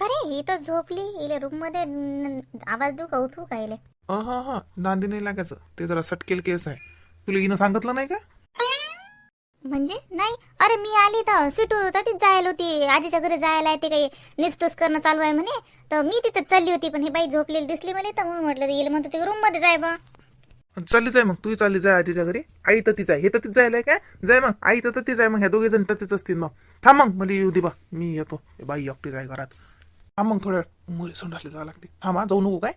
का रे ही तर झोपली. इले रूममध्ये आवाज देऊ का? उठवू का इले हा हा. नांदी नाही लागायचं. ते जरा सटकेल केस आहे. तुला हिनं सांगितलं नाही का? म्हणजे? नाही. अरे मी आली तर सुटू तर तीच जायला होती. आजीच्या घरी जायला ते काही. निस्टूस करणं चालू आहे म्हणे. तर मी तिथं चालली होती पण ही बाई झोपलेली दिसली मला तर म्हणून म्हटलं येईल म्हणतो ते रूममध्ये जाय बा. चालली जाय मग. तू चालली जाय आजीच्या घरी. आई तर तीच आहे. हे तर तीच जायला काय? जाय मग. आई तर तीच आहे मग. ह्या दोघे जण तर तीच असतील मग. थांब मग. मला येऊ दे बा. मी येतो. बाई एकटी जाय घरात. थांब मग थोड्या वेळ मुली सोंडायला जावं लागते. हा जाऊ नको काय?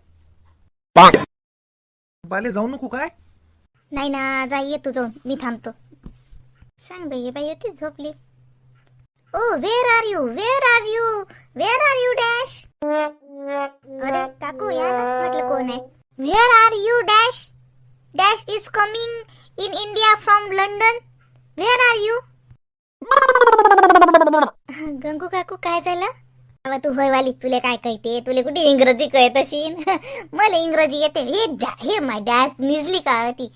बाले जाऊ नको काय? नाही ना जाई ये तू जाऊन. मी थांबतो. सांग बाई ही बाई होती झोपली. ओ where are you where are you where are you dash अरे काकू या ना म्हटलं कोण आहे? Where are you dash dash is coming in India from London where are you Gangu काकू काय झालं? अबा तू होयवाली तुले काय कळते? तुले कुठे इंग्रजी कळत अशीन? मला इंग्रजी येते. हे हे माय डॅस निजली का ती?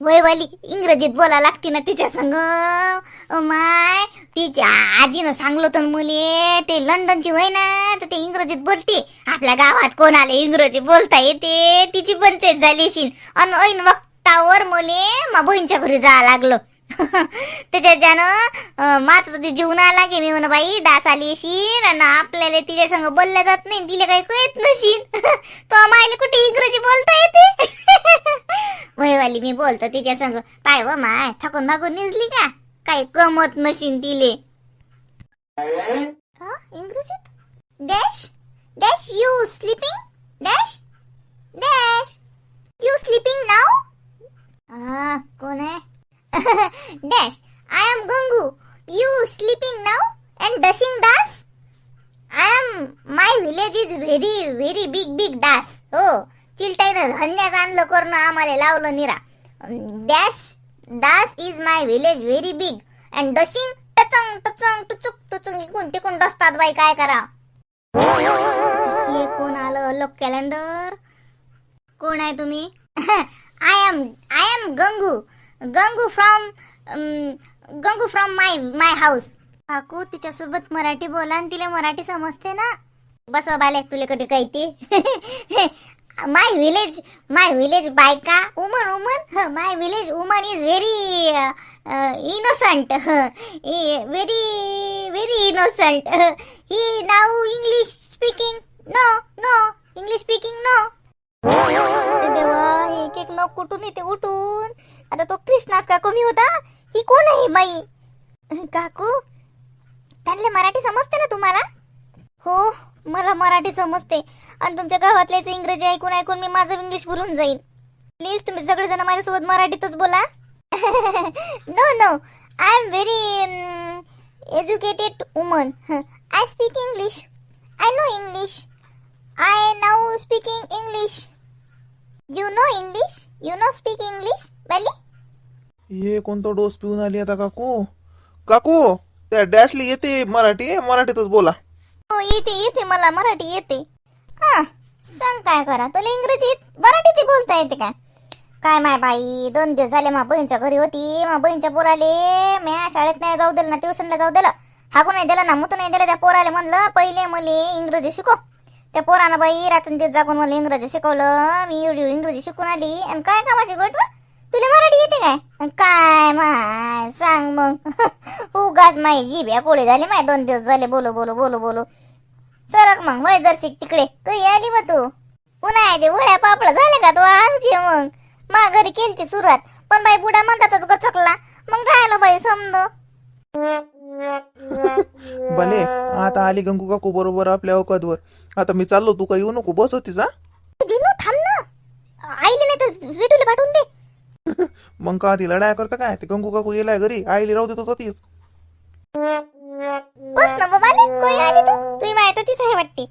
वयवाली इंग्रजीत बोला लागते ना तिच्या संग. माय तिच्या आजीनं सांगलो तर मुले ते लंडनची होय ना तर ते इंग्रजीत बोलते. आपल्या गावात कोणाला इंग्रजी बोलता येते. तिची पंचायत झाली शिन अन ऐन वक्तावर मुले मा बहिणीच्या घरी जा लागलो. त्याच्यात ज्यानं मात ती जीवना लागे मी म्हणा बाई डास आली अशीन आणि आपल्याला तिच्या संग बोलल्या जात नाही तिला काही कळत नशीन तो मायला कुठे इंग्रजी बोलता येते? वयवाली मी बोलतो तिच्या संग. काय व माय थकून भागून निजली का? काही कमत नशीन तिले. इंग्रजीत? Dash? Dash you sleeping? Dash you sleeping नाव हा कोण आहे dash I am Gangu you sleeping now and dashing डास I am my village is very very big big डास हो चिलटाईनं धान्यात आणलं करणं लावलं निरा. डॅश डास is my village very big and dashing touching touching टुचुक टुचुंग इकून तिकून डसतात बाई काय करा? हे कोण आलं? लोक कॅलेंडर कोण आहे तुम्ही? I am I am Gangu. Gangu from um, Gangu from my my house काकू तिच्यासोबत मराठी बोला आणि तिला मराठी समजते ना? बस बाले तुले कधी काही ते माय विलेज माय विलेज बायका woman woman my village woman is very innocent very very innocent he now English speaking no no English speaking no देवा एक एक नग कुठून येते उठून? आता तो कृष्णाच काकू मी होता. ही कोण आहे माई काकू? त्यांना मराठी समजते ना तुम्हाला? हो. मला मराठी समजते. आणि तुमच्या गावातल्याच इंग्रजी ऐकून ऐकून मी माझं इंग्लिश भरून जाईन. प्लीज तुम्ही सगळेजण माझ्यासोबत मराठीतच बोला. No no I am very educated woman I speak English I know English I now speaking English you know English you know speak English belly ये कोणता डोस पिऊन आली आता काकू? काकू त्या डॅशली येते मराठी मराठीतच बोला. हो येते येते मला मराठी येते. हा सांग काय करा तुला इंग्रजीत मराठीत बोलता येते का? काय माय बाई दोन दिवस झाले मा बहीणच्या घरी होती मा बहीणच्या पोराले म्या शाळेत नाही जाऊ दिलं ना ट्युशनला जाऊ दिलं. हाकू नाही दिलं ना मुतू नाही दिलं त्या पोराले म्हणलं पहिले मले इंग्रजी शिकव. त्या पोरानं बाई रात्री जागून मला इंग्रजी शिकवलं मी एवढी इंग्रजी शिकून आली आणि काय कामाची गोट तुला मराठी येते काय? काय माय सांग मग. उगाच माई जिभ्या पोळी झाली माय दोन दिवस झाले बोलो बोलो बोलो बोलो. सरक मग वय जर शिक तिकडे कधी आली बा तू. उन्हाळ्याचे वड्या पापड झाले का तू आजचे मग? मा घरी केलती सुरुवात पण बाई बुडा म्हणतातच गचकला. मग राहिलो बाई समज. भले आता आली गंगू काकू बरोबर आपल्या अवकादवर आता मी चाललो तू का येऊ नको बस होतीचा दिनू थांब ना. आईले नाही तर पाठवून दे. मग का ती लढाया करता काय? ते गंगू काकू गेलाय घरी आईली राहू देत होता तीच बस ना बाबाले कोणी आली तू? तुही माहीत तीच आहे वाटते.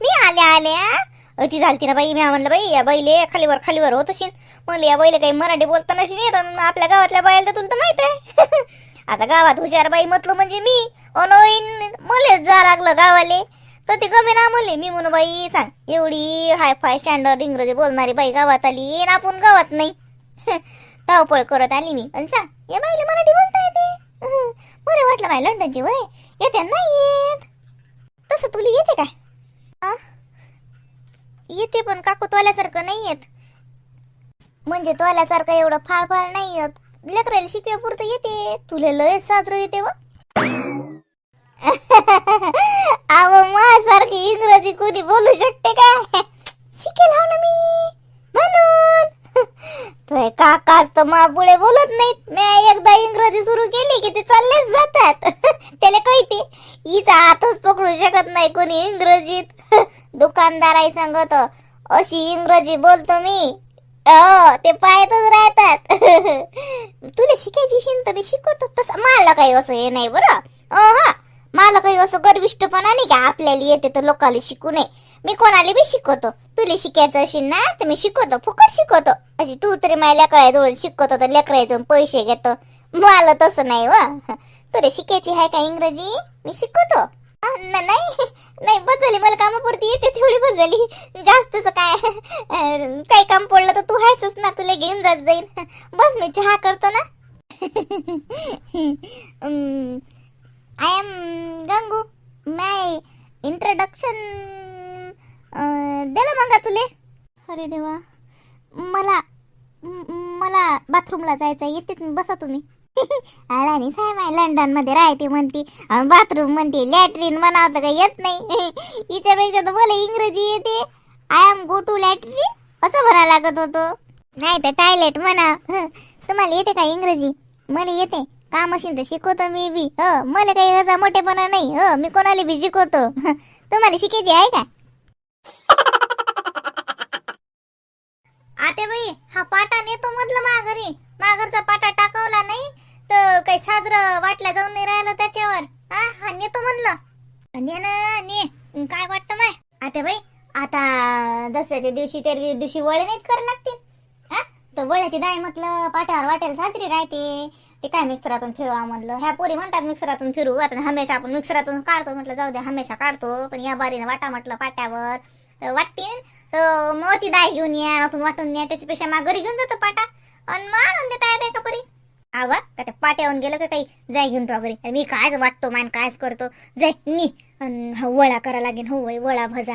मी आल्या आल्या अति झालती ना बाई मी म्हणलं बाई या बैले खालीवर खालीवर होत असेल म्हणलं या बैले काही मराठी बोलता नसेल येत अन आपल्या गावातल्या बैल तर तुला तर माहीत आहे. आता गावात हुशार बाई म्हटलं म्हणजे मी. अनोईन मलेच जा लागलं गावाले. तर ते कमी ना मले मी म्हणू बाई सांग एवढी हाय फाय स्टँडर्ड इंग्रजी बोलणारी बाई गावात आली आणि आपण गावात नाही. धावपळ करत आली मी. आणि सांग या बाईला मराठी बोलता येते. बरं वाटलं बाय लंडनची वय. येते नाही येत. तसं तुला येते काय? येते पण काकू तोल्यासारखं नाही येत. म्हणजे तोल्यासारखं एवढं फाळ फाळ नाही येत. लेकराला शिकव्या पुरतं येते. तुला लय साजरं येते व. आव माझ्यासारखी इंग्रजी कोणी बोलू शकते का शिकेल हाव ना मी. म्हणून. तो काकाच तर मा पुढे बोलत नाहीत. मी एकदा इंग्रजी सुरू केली. की ते चाललेच जातात. त्याला कळते. हिचा हातच पकडू शकत नाही कोणी इंग्रजीत. दुकानदार आहे सांगत अशी इंग्रजी बोलतो मी. अ ते पायतच राहतात. तुला शिकायची शिन तर मी शिकवतो. तसं मला काही असं हे नाही बरं. हा. मला काही असं गर्विष्टपणा नाही का? आपल्याला येते तर लोकांना शिकू नये. मी कोणाला बी शिकवतो. तुला शिकायचं असेल ना तर मी शिकवतो. फुकट शिकवतो. अशी तू तरी माझ्या लेकराजवळ शिकवतो तर लेकराजवळ पैसे घेतो. मला तसं नाही व. तुला शिकायची आहे का इंग्रजी? मी शिकवतो. नाही नाही बस झाली मला कामापुरती येते तेवढी बस झाली जास्तच काय? काही काम पडलं तर तू आहेसच ना तुला घेऊन जात जाईल बस मी चहा करतो ना. I am Gangu my introduction दिलं मग तुले. अरे देवा. मला मला बाथरूमला जायचं येतेच बसा तुम्ही. अडाणी साहेब आहे लंडनमध्ये राहते म्हणते बाथरूम म्हणते लॅट्रिन म्हणावं तर काही येत नाही. हिच्यापेक्षा तर बोला इंग्रजी येते. I am go to latrine असं म्हणा लागत होतो. नाही तर टॉयलेट म्हणा. तुम्हाला येते का इंग्रजी? मला येते. का मशीन तर शिकवतो मी बी. हो. मला काही असा मोठेपणा नाही. हो. मी कोणाला बी शिकवतो. तुम्हाला शिकायची आहे का? आते बाई हा पाटा नेतो म्हटलं माघारी. माघरचा पाटा टाकवला नाही. तर काही साजरं वाटला जाऊन नाही राहिलं त्याच्यावर. हा हा नेतो म्हणलं. ने ना ने. काय वाटतं माय? आता बाई आता दसऱ्याच्या दिवशी तेरवी दिवशी वळे नाहीत कर लागतील. हा तर वळ्याची दाय म्हटलं पाठावर वाटेल साजरी राहते. ते काय मिक्सरातून फिरवा म्हणलं. ह्या पोरी म्हणतात मिक्सरातून फिरू. आता हमेशा आपण मिक्सरातून काढतो. म्हटलं जाऊ दे हमेशा काढतो. पण या बारीनं वाटा म्हटलं पाट्यावर वाटतील तर मग ती दाय घेऊन या वाटून या. त्याच्यापेक्षा मा घरी घेऊन जातो पाटा. आणि मारून देता येते का परी. आवा का त्या पाट्याहून गेलं का काही? जाय घेऊन तो घरी. मी कायच वाटतो मान कायच करतो. जाय नी. वळा करा लागेल हो वय वळा भजा.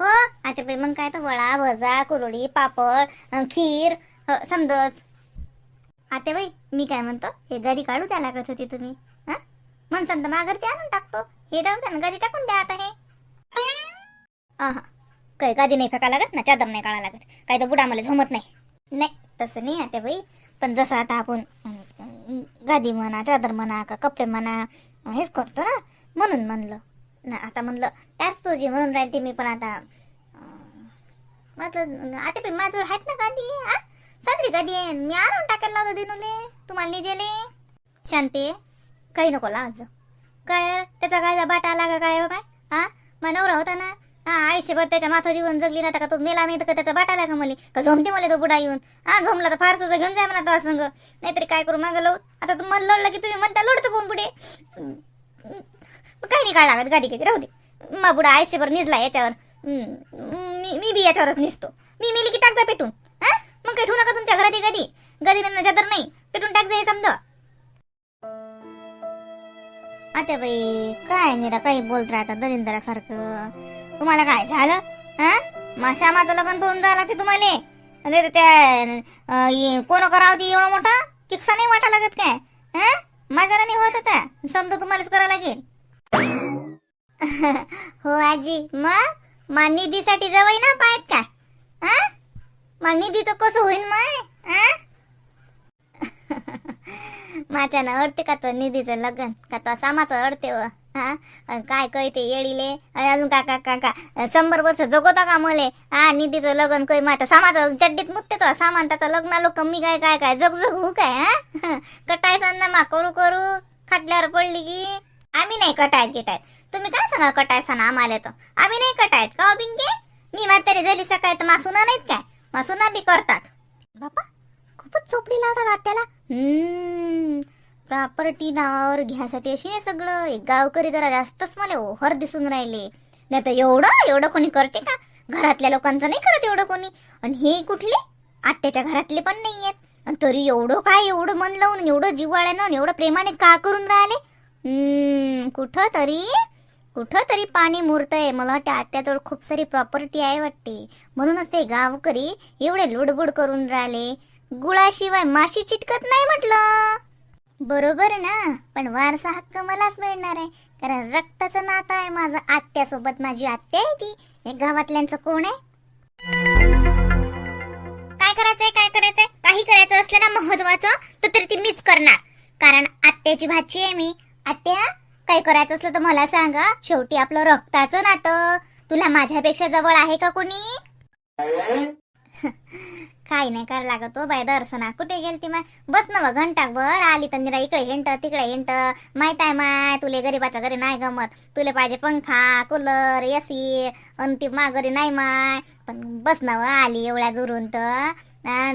हो आता बाई मग काय तर वळा भजा कुरडी पापड खीर समजच आता बाई मी काय म्हणतो हे गरी काढू द्या लागत होती तुम्ही हा म्हणसान तर माघारती आणून टाकतो. हे राहू द्या ना घरी टाकून द्या आता हे. काही गादी नाही फेका लागत ना चादर नाही काढा लागत. काही तर बुडा मला झोमत नाही. नाही तसं नाही आता बाई. पण जसं आता आपण गादी म्हणा चादर म्हणा का कपडे म्हणा हेच करतो ना. म्हणून म्हणलं. ना आता म्हणलं त्याच तुझी म्हणून राहील ते मी पण आता म्हटलं आता पण माझ्याजवळ आहेत ना गादी हा? साजरी गादी आहे. मी आणून टाकायला लावतो दिनूले. तुम्हाला निजेले. शांती काही नको लाज. काय त्याचा काय बाटा आला का काय बाय हा? मग नवरा होता ना हा आयुष्यभर त्याच्या माथा जीवन जगली ना का तो मेला नाही तर का त्याचा बाटाला का मला? का झोमते मला तो बुडा येऊन? हा झोमला तर फार सुद्धा घेऊन जाय म्हणा तो संग. नाहीतरी काय करू मागं लावू? आता तू मन लढलं की तुम्ही म्हणता लढतो कोण पुढे काही नाही काढ लागत गाडी काही राहू दे. मा बुडा आयुष्यभर निजला याच्यावर. मी मी बी याच्यावरच निसतो मी मेली की टाकजा पेटून. हा? मग काही ठेवू नका तुमच्या घरात गदी गदी नाही तर नाही. पेटून टाक हे समजा. आता बाई काय निरा काही बोलत राहता दरिंदरासारखं. तुम्हाला काय झालं? हा? माशा माझं लग्न करून जायला लागते तुम्हाला. अरे त्या कोण करावं ती एवढा मोठा? किस्सा नाही वाटा लागत काय? हा? माझ्या नाही होत आता. समजा तुम्हालाच करावं लागेल. हो आजी. मग? मा निधीसाठी जवळ ना पाहत का हा? मग निधीचं कसं होईन मग हा? माझ्यानं अडते का तो निधीचं लग्न? का तो सामाचं अडते व? हा? काय कळते येडीले? येळीले अजून का का का का? शंभर वर्ष जगवता का मले? हा निधीचं लग्न काही माझ्या सामाचं चड्डीत मुतते तो सामान त्याचं लग्न लोक कमी काय काय काय? जग जग हू काय हा? कटाय ना मा करू करू? खाटल्यावर पडली की? आम्ही नाही कटायत गिटायत. तुम्ही काय सांगा कटायचा ना आम्हाला तर? आम्ही नाही कटायत. का हो मी म्हातारी झाली सकाळी तर मासुना नाहीत काय? मासुना बी करतात. बापा खूपच चोपडी लावतात आत्याला. हम्म. प्रॉपर्टी नावावर घ्यासाठी अशी नाही सगळं. एक गावकरी जरा जास्तच मला ओहर दिसून राहिले. नाही तर एवढं एवढं कोणी करते का? घरातल्या लोकांचं नाही करत एवढं कोणी. आणि हे कुठले? आत्याच्या घरातले पण नाही आहेत आणि तरी एवढं काय एवढं मन लावून एवढं जिवाळ्यानं आणि एवढं प्रेमाने का करून राहिले? हम्म कुठं तरी कुठं तरी पाणी मुरतंय. मला वाटतं आत्याजवळ खूप सारी प्रॉपर्टी आहे वाटते. म्हणूनच ते गावकरी एवढे लुडबुड करून राहिले. गुळाशिवाय माशी चिटकत नाही म्हटलं. बरोबर ना? पण वारसा हक्क मलाच मिळणार आहे. कारण रक्ताचं नातं आहे माझं. आत्यासोबत माझी आत्या आहे ती. हे गावातल्यांचं कोण आहे? काय करायचंय? काय करायचंय? काही करायचं असलं ना महत्वाचं तर तरी ती मीच करणार. कारण आत्याची भाची आहे मी. आत्या काय करायचं असलं तर मला सांगा. शेवटी आपलं रक्ताचं नातं. तुला माझ्यापेक्षा जवळ आहे का कोणी? काही नाही करायला लागत हो बाय दर्शना कुठे गेलती माय बस ना बघ घंटाभर. आली तर निरा इकडे हिंट तिकडे हिंट माहीत आहे माय तुले गरीबाच्या घरी नाही गमत. तुले पाहिजे पंखा कूलर एसी आणि ती मा घरी नाही माय. पण बस ना आली एवढ्या दुरून तर.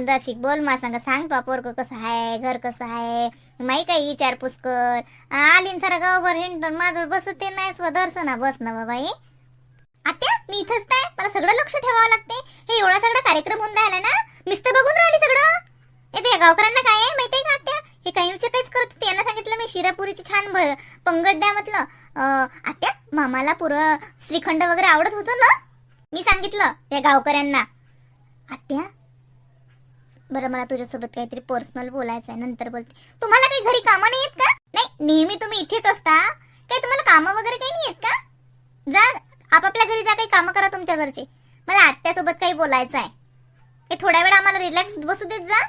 जशी बोल मा सांग सांग तो पोरग कसं आहे घर कसं आहे माही काही विचारपूस कर. आली न सारा गावभर हिंट माझं बसते ते नाही स्व दर्शना बस ना बाई. आत्या मी इथंच काय मला सगळं लक्ष ठेवावं लागते हे एवढा सगळा कार्यक्रम होऊन राहिला ना? मिस्त बघून राहिली सगळं? येते या गावकऱ्यांना काय आहे माहितीये का आत्या? हे काही विचार काहीच करत होते. यांना सांगितलं मी शिरापुरीची छान भ- पंगत द्या म्हटलं. आत्या मामाला पुरं श्रीखंड वगैरे आवडत होतं ना? मी सांगितलं या गावकऱ्यांना. आत्या बरं मला तुझ्यासोबत काहीतरी पर्सनल बोलायचं आहे. नंतर बोलते. तुम्हाला काही घरी कामं नाही आहेत का? नाही नेहमी तुम्ही इथेच असता. काही तुम्हाला कामं वगैरे काही नाही आहेत का? जा आपापल्या घरी जा काही कामं करा तुमच्या घरचे. मला आत्यासोबत काही बोलायचं आहे. हे थोड्या वेळ आम्हाला रिलॅक्स बसू देत जा.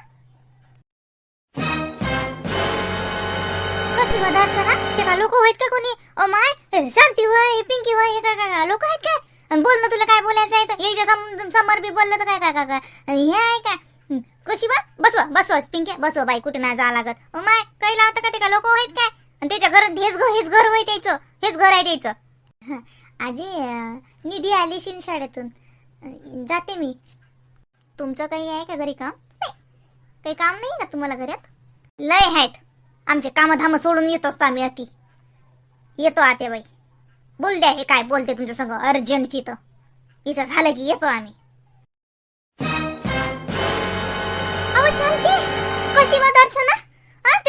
कशी पदार्थ ना ते का लोक आहेत का कोणी? ओ माय शांती होय हे पिंकी होय हे काय काय लोक आहेत काय? बोल ना तुला काय बोलायचं आहे तर. एक समर समोर बी बोललं तर काय काय काय काय? हे आहे का कशी बा? बसवा बसवा पिंकी बसवा बाई कुठे नाही जा लागत. ओ माय काही लावतं का ते का? लोक आहेत काय? आणि त्याच्या घरात हेच घर हेच घर होय त्याचं हेच घर आहे त्याचं. आजी निधी आली शिन शाळेतून जाते मी. तुमचं काही आहे का घरी काम? नाही. काही काम नाही का तुम्हाला घरात? लय आहेत. आमचे कामधाम सोडून येत असतो आम्ही अति. येतो आते बाई बोल द्या हे काय बोलते तुमच्या संग? अर्जंटची तर इथं झालं की येतो आम्ही. अहो शांती. कशी वा दर्शना?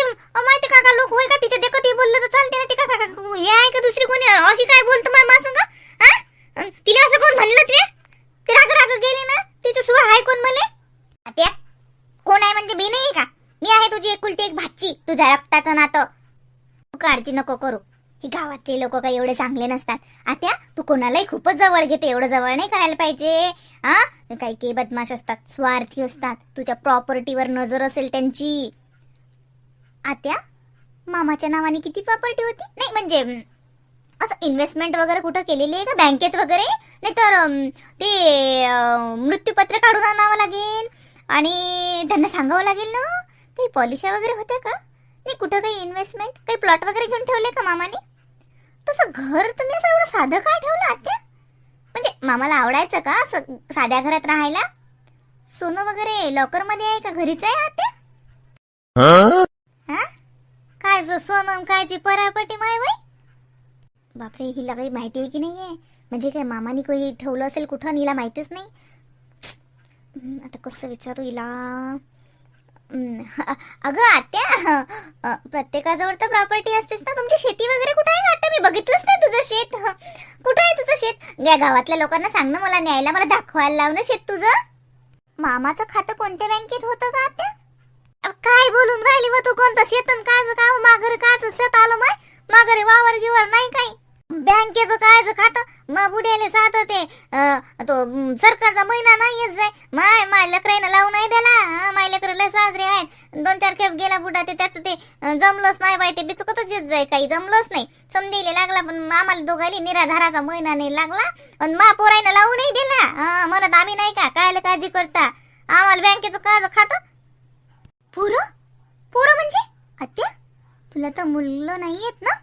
हा माहिती काका लोक होय का तिच्या देखत बोललं तर चालते ना ते का हे आहे का दुसरी कोणी? अशी काय बोलतो माय मा संग असं कोण म्हणलं ते? राग राग गेली ना? तिचं सुवा आहे कोण मले? त्या? कोण आहे म्हणजे मी नाही का? मी आहे तुझी एकुलती एक भाची तुझ्या रक्ताचं नातं. तू काळजी नको करू. ही गावातले लोक काही एवढे चांगले नसतात. आत्या तू कोणालाही खूपच जवळ घेते एवढं जवळ नाही करायला पाहिजे. हा काही काही बदमाश असतात स्वार्थी असतात. तुझ्या प्रॉपर्टीवर नजर असेल त्यांची. आत्या मामाच्या नावाने किती प्रॉपर्टी होती? नाही म्हणजे असं इन्व्हेस्टमेंट वगैरे कुठं केलेली आहे का? बँकेत वगैरे? नाही तर ते मृत्यूपत्र काढून आणावं लागेल आणि त्यांना सांगावं लागेल ना? काही पॉलिशा वगैरे होत्या का? नाही कुठं काही इन्व्हेस्टमेंट काही प्लॉट वगैरे घेऊन ठेवले का मामाने? तसं घर तुम्ही असं एवढं साधं काय ठेवलं आत्या? म्हणजे मामाला आवडायचं का असं साध्या घरात राहायला? सोनं वगैरे लॉकरमध्ये आहे का? घरीच आहे आत्या? काय ज सोनं कायची परापटी माय बाई. बापरे हिला काही माहिती आहे की नाही आहे? म्हणजे काय मामानी काही ठेवलं असेल कुठं आणि हिला माहितीच नाही? आता कसं विचारू हिला? अगं आत्या प्रत्येकाजवळ तर प्रॉपर्टी असतेच ना. तुमची शेती वगैरे कुठं आहे ना आता मी बघितलंच नाही तुझं शेत कुठं आहे तुझं शेत? या गावातल्या लोकांना सांग ना मला न्यायला मला दाखवायला लावणं शेत तुझं. मामाचं खातं कोणत्या बँकेत होतं का आत्या अ, काय बोलून राहिली व तू कोणतं शेतन काय का हो? माघारी काच शेत आलं माय माघारी वावर गिवर नाही काही. बँकेचं कायचं खातं मा बुड्याले साधं ते अं, तो अं, सरकारचा महिना नाही येत जाय. माय माय लेकराईनं लावून नाही द्याला माय लेकर लय साजरे आहेत. दोन चार खेप गेला बुडा ते त्याचं ते अं, जमलंच नाही बाई ते बिचकतच येत जाय. काही जमलंच नाही. समजेले लागला पण आम्हाला दोघाली निराधाराचा महिना नाही लागला. पण मा पोराईनं लावू नाही दिला. हं, म्हणत आम्ही नाही का? कायला काळजी करता? आम्हाला बँकेचं कायचं खातं? पुरं? पुरं म्हणजे? आत्या तुला तर मुलं नाही येत ना?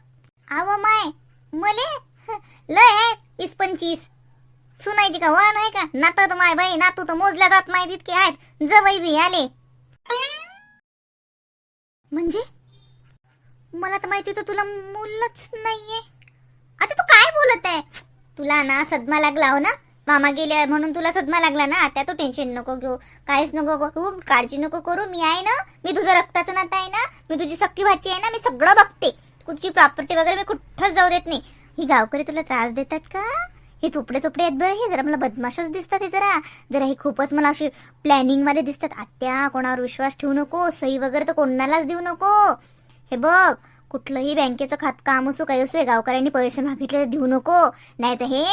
आव माय मले? लय आहे वीस पंचवीस. सुनायची का वा नाही का? नातं तर माय बाई नातू तर मोजल्या जात नाही तितके आहेत. जवळ बी आले. म्हणजे? मला तर माहिती होतं तुला मुलंच नाहीये. आता तू काय बोलत आहे? तुला ना सदमा लागला हो ना? मामा गेले म्हणून तुला सदमा लागला ना आता तू टेन्शन नको घेऊ काहीच नको करू काळजी नको करू मी आहे ना मी तुझं रक्ताचं नातं आहे ना मी तुझी सक्की भाची आहे ना मी सगळं बघते. तुझी प्रॉपर्टी वगैरे मी कुठंच जाऊ देत नाही. ही गावकरी तुला त्रास देतात का? हे चोपडे चोपडे आहेत बरं हे जरा मला बदमाशच दिसतात हे जरा. जरा हे खूपच मला असे प्लॅनिंग वाले दिसतात. आत्या कोणावर विश्वास ठेवू नको सही वगैरे तर कोणालाच देऊ नको. हे बघ कुठलंही बँकेचं खात काम असो काही असो हे गावकऱ्यांनी पैसे मागितले देऊ नको. नाही तर हे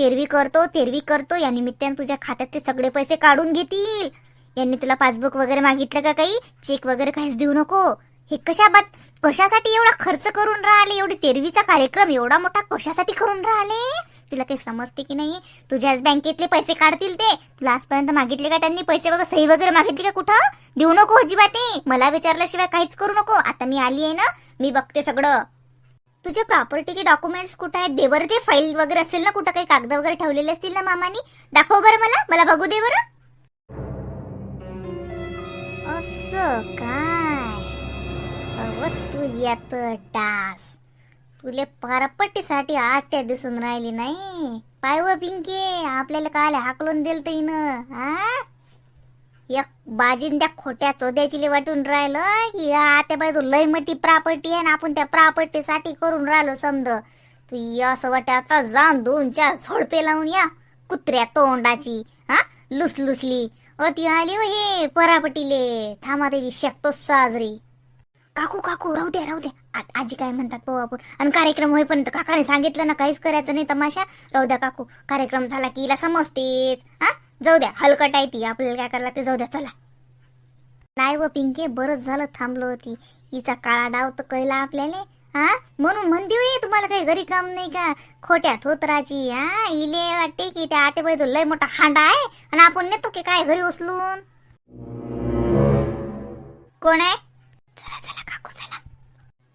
तेरवी करतो तेरवी करतो. या निमित्ताने तुझ्या खात्यातले सगळे पैसे काढून घेतील. यांनी तुला पासबुक वगैरे मागितलं का काही? चेक वगैरे काहीच देऊ नको. हे कशा बात कशासाठी एवढा खर्च करून राहिले? एवढी तेरवीचा कार्यक्रम एवढा मोठा कशासाठी करून राहिले? तुला काही समजते की नाही? तुझ्याच बँकेतले पैसे काढतील ते. तुला आजपर्यंत मागितले का त्यांनी? पैसे वगैरे सही वगैरे मागितली का कुठं? देऊ नको अजिबात. मला विचारल्याशिवाय काहीच करू नको. आता मी आली आहे ना. मी बघते सगळं. तुझ्या प्रॉपर्टीचे डॉक्युमेंट्स कुठं आहेत? दे बरं ते फाईल वगैरे असेल ना कुठं काही कागद वगैरे ठेवलेले असतील ना मामानी? दाखव बरं मला. मला बघू दे बरं. असं काय? तू येत टास तुले पारपट्टीसाठी आत्या दिसून राहिली नाही. पाय व पिंके आपल्याला काल हाकलून दिल तर हा एक बाजीन त्या खोट्या चोद्याची वाटून राहिलं की या बाजू लय मोठी प्रॉपर्टी आहे ना आपण त्या प्रॉपर्टीसाठी करून राहिलो समज. तू असं वाटत आता जाऊन दोन चार झोडपे लावून या कुत्र्या तोंडाची हा लुसलुसली अति आली हो हे परापटीले. थांबा त्याची शकतो साजरी. काकू काकू राहू दे राहू दे. आजी काय म्हणतात पाहू आपण. आणि कार्यक्रम होईपर्यंत काकाने सांगितलं ना काहीच करायचं नाही तमाशा. राहू द्या काकू कार्यक्रम झाला की हिला समजतेच हा? जाऊ द्या हलकट आहे ती. आपल्याला काय करायला ते जाऊ द्या चला. नाही व पिंके बरंच झालं थांबलो होती. हिचा काळा डाव तर कळला आपल्याला. हा? म्हणून म्हणते हो, तुम्हाला काही घरी काम नाही का? खोट्या थोतराची हा? इले वाटते की त्या आते बाजू लय मोठा हांडा आहे आणि आपण नेतो की काय घरी उचलून? कोण आहे? चला चला काकू चला.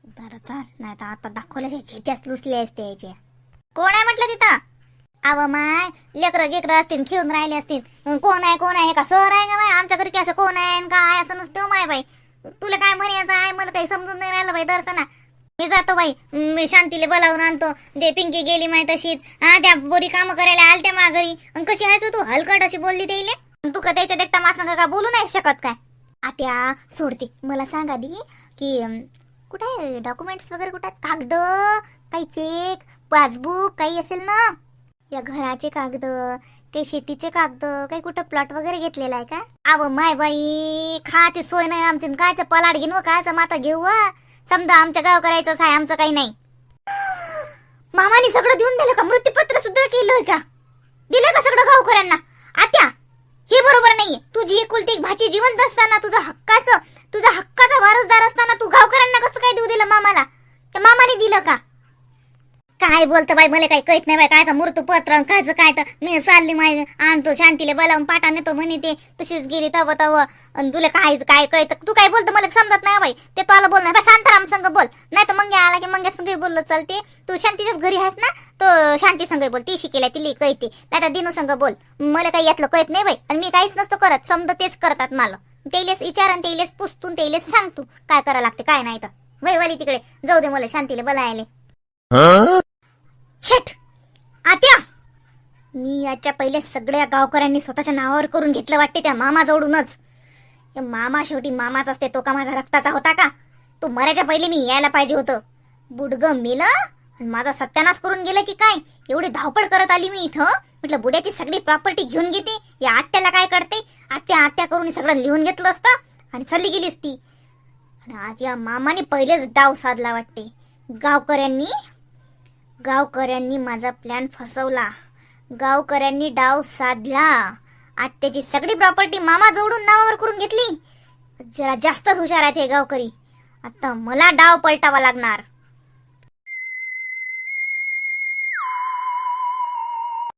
बरं चल. नाही तर आता दाखवल्या चिट्याच लुसल्या असते याच्या कोण आहे म्हटलं तिथं? अव माय लेकरं गेकरं असतील खेळून राहिले असतील. कोण आहे कोण आहे का सर आहे का माय आमच्या घरी असं कोण आहे का काय असं नसतं हो माय बाई. तुला काय म्हणायचं आहे? मला काही समजून नाही राहिलं बाई दर्शना. मी जातो बाई. मी शांतीला बोलावून आणतो. दे पिंकी गेली माय तशीच. हा त्या बोरी काम करायला आलत्या माघारी अन कशी आहेस हो तू? हलकट अशी बोलली त्याईले. तुका तू का त्याच्या देखता मासा का बोलू नाही शकत काय? आत्या सोडते. मला सांगा दी की कुठे डॉक्युमेंट्स वगैरे कुठे कागद? काही चेक पासबुक काही असेल ना? या घराचे कागद काही शेतीचे कागद काही कुठं प्लॉट वगैरे घेतलेला आहे का? अव माय बाई खाते सोय नाही आमची. कायचं पलाड घेऊन व कायचं माता घेऊ समजा आमच्या गाव करायचं आहे आमचं काही नाही. मामाने सगळं देऊन दिलं का? मृत्यूपत्र सुद्धा केलं का? दिलं का सगळं गावकऱ्यांना? आत्या हे बरोबर नाहीये. तुझी एकुलती एक भाची जिवंत असताना तुझा हक्काचं तुझा हक्काचा वारसदार असताना तू गावकऱ्यांना कसं काय देऊ दिलं मामाला? तर मामाने दिलं का? काय बोलतं बाई मला काही कळत नाही बाई कायचं मृत्यूपत्र कायचं काय तर. मी चालली माय आणतो शांतीला बोलावून पाठा नेतो म्हणे ते. तशीच गेली तव तव. आणि तुला काय काय कळत? तू काय बोलतो मला समजत नाही हो बाई. ते तू आला बोल नाही शांताराम संग बोल. नाही तर मंग्या आला की मंग्या संग बोललो चालते. तू शांतीच्याच घरी आहेस ना तो शांती संग बोल. ती शिकेला तिली कळते. नाही तर दिनू संग बोल. मला काही यातलं कळत नाही बाई. आणि मी काहीच नसतो करत. समज तेच करतात मला. तेलेच विचार आणि तेलेच पुसतून तेलेच सांगतो काय करा लागते काय नाही तर. वैवाली तिकडे. जाऊ दे मला शांतीला बोलायले. छट! आत्या! मी याच्या पहिले सगळ्या गावकऱ्यांनी स्वतःच्या नावावर करून घेतलं वाटते त्या मामाजवळूनच. मामा शेवटी मामाच असते तो का माझा रक्ताचा होता का? तो मरायच्या पहिले मी यायला पाहिजे होतं. बुडग मेलं आणि माझा सत्यानाश करून गेलं की काय? एवढी धावपळ करत आली मी इथं. म्हटलं बुड्याची सगळी प्रॉपर्टी घेऊन घेते. या आत्याला काय करते? आत्या आत्या करून सगळं लिहून घेतलं असतं आणि चालली गेली ती आणि आज या मामाने पहिलेच डाव साधला वाटते. गावकऱ्यांनी गावकऱ्यांनी माझा प्लॅन फसवला. गावकऱ्यांनी डाव साधला. आत्याची सगळी प्रॉपर्टी मामा जोडून नावावर करून घेतली. जरा जास्तच हुशार आहेत हे गावकरी. आता मला डाव पलटावा लागणार.